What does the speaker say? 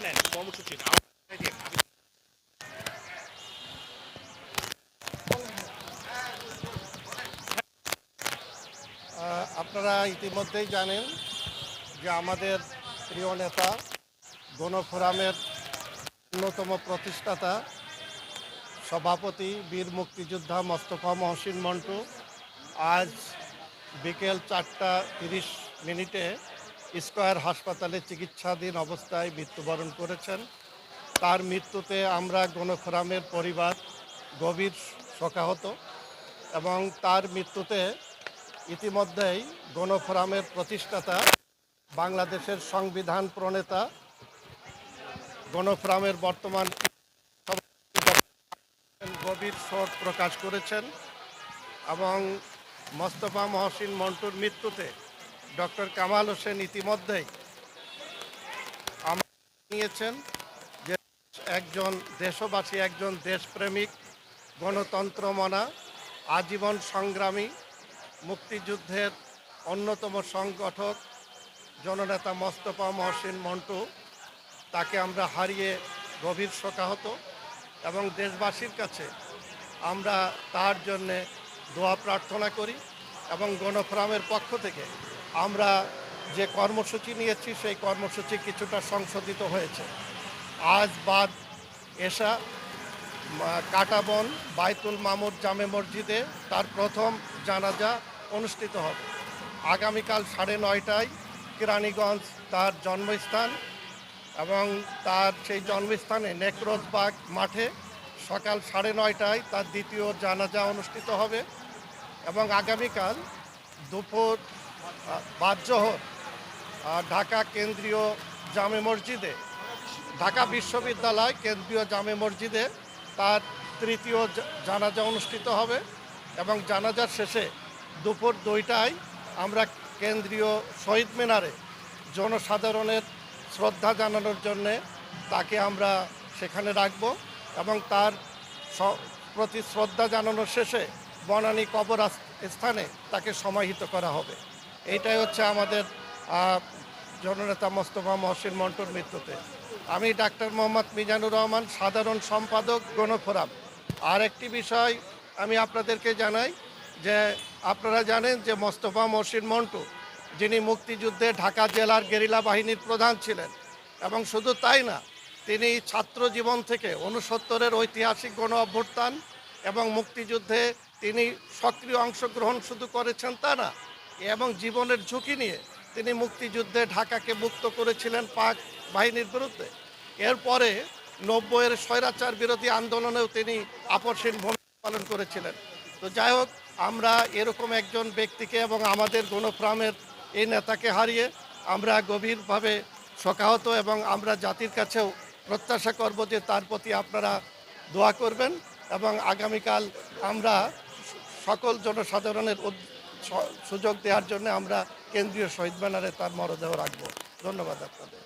নেন আপনারা ইতিমধ্যেই জানেন যে আমাদের প্রিয় নেতা গণফোরামের অন্যতম প্রতিষ্ঠাতা, সভাপতি, বীর মুক্তিযোদ্ধা মোস্তফা মহসিন মন্টু আজ বিকেল চারটা তিরিশ মিনিটে স্কয়ার হাসপাতালে চিকিৎসাধীন অবস্থায় মৃত্যুবরণ করেছেন। তার মৃত্যুতে আমরা গণফোরামের পরিবার গভীর শোকাহত এবং তার মৃত্যুতে ইতিমধ্যেই গণফোরামের প্রতিষ্ঠাতা, বাংলাদেশের সংবিধান প্রণেতা, গণফোরামের বর্তমান গভীর শোক প্রকাশ করেছেন এবং মোস্তফা মহসিন মন্টুর মৃত্যুতে ডক্টর কামাল হোসেন ইতিমধ্যেই নিয়েছেন যে একজন দেশবাসী, একজন দেশপ্রেমিক গণতন্ত্র মনা আজীবন সংগ্রামী, মুক্তিযুদ্ধের অন্যতম সংগঠক জননেতা মোস্তফা মহসিন মন্টু, তাকে আমরা হারিয়ে গভীর শোকাহত এবং দেশবাসীর কাছে আমরা তার জন্যে দোয়া প্রার্থনা করি এবং গণফোরামের পক্ষ থেকে আমরা যে কর্মসূচি নিয়েছি, সেই কর্মসূচি কিছুটা সংশোধিত হয়েছে। আজ বাদ এসা কাটাবন বাইতুল মামুর জামে মসজিদে তার প্রথম জানাজা অনুষ্ঠিত হবে। আগামীকাল সাড়ে নয়টায় কেরানীগঞ্জ তার জন্মস্থান এবং তার সেই জন্মস্থানে নেক্রোজবাগ মাঠে সকাল সাড়ে নয়টায় তার দ্বিতীয় জানাজা অনুষ্ঠিত হবে এবং আগামীকাল দুপুর বাদজোহর ঢাকা কেন্দ্রীয় জামে মসজিদে, ঢাকা বিশ্ববিদ্যালয় কেন্দ্রীয় জামে মসজিদে তার তৃতীয় জানাজা অনুষ্ঠিত হবে এবং জানাজার শেষে দুপুর দুইটায় আমরা কেন্দ্রীয় শহীদ মিনারে জনসাধারণের শ্রদ্ধা জানানোর জন্যে তাকে আমরা সেখানে রাখব এবং তার প্রতি শ্রদ্ধা জানানোর শেষে বনানী কবর স্থানে তাকে সমাহিত করা হবে। এইটাই হচ্ছে আমাদের জননেতা মোস্তফা মহসিন মন্টুর মৃত্যুতে। আমি ডাক্তার মোহাম্মদ মিজানুর রহমান, সাধারণ সম্পাদক গণফোরাম। আর একটি বিষয় আমি আপনাদেরকে জানাই, যে আপনারা জানেন যে মোস্তফা মহসিন মন্টু, যিনি মুক্তিযুদ্ধে ঢাকা জেলার গেরিলা বাহিনীর প্রধান ছিলেন, এবং শুধু তাই না, তিনি ছাত্র জীবন থেকে উনসত্তরের ঐতিহাসিক গণ অভ্যুত্থান এবং মুক্তিযুদ্ধে তিনি সক্রিয় অংশগ্রহণ শুধু করেছেন তা না এবং জীবনের ঝুঁকি নিয়ে তিনি মুক্তিযুদ্ধে ঢাকাকে মুক্ত করেছিলেন পাক বাহিনীর বিরুদ্ধে। এরপরে নব্বইয়ের স্বৈরাচার বিরোধী আন্দোলনেও তিনি আপসীন ভূমিকা পালন করেছিলেন। তো যাই হোক, আমরা এরকম একজন ব্যক্তিকে এবং আমাদের গণফ্রামের এই নেতাকে হারিয়ে আমরা গভীরভাবে শোকাহত এবং আমরা জাতির কাছেও প্রত্যাশা করব যে তার প্রতি আপনারা দোয়া করবেন এবং আগামীকাল আমরা সকল জনসাধারণের সুযোগ দেওয়ার জন্য আমরা কেন্দ্রীয় শহীদ ব্যানারে তার মরদেহ রাখব। ধন্যবাদ আপনাদের।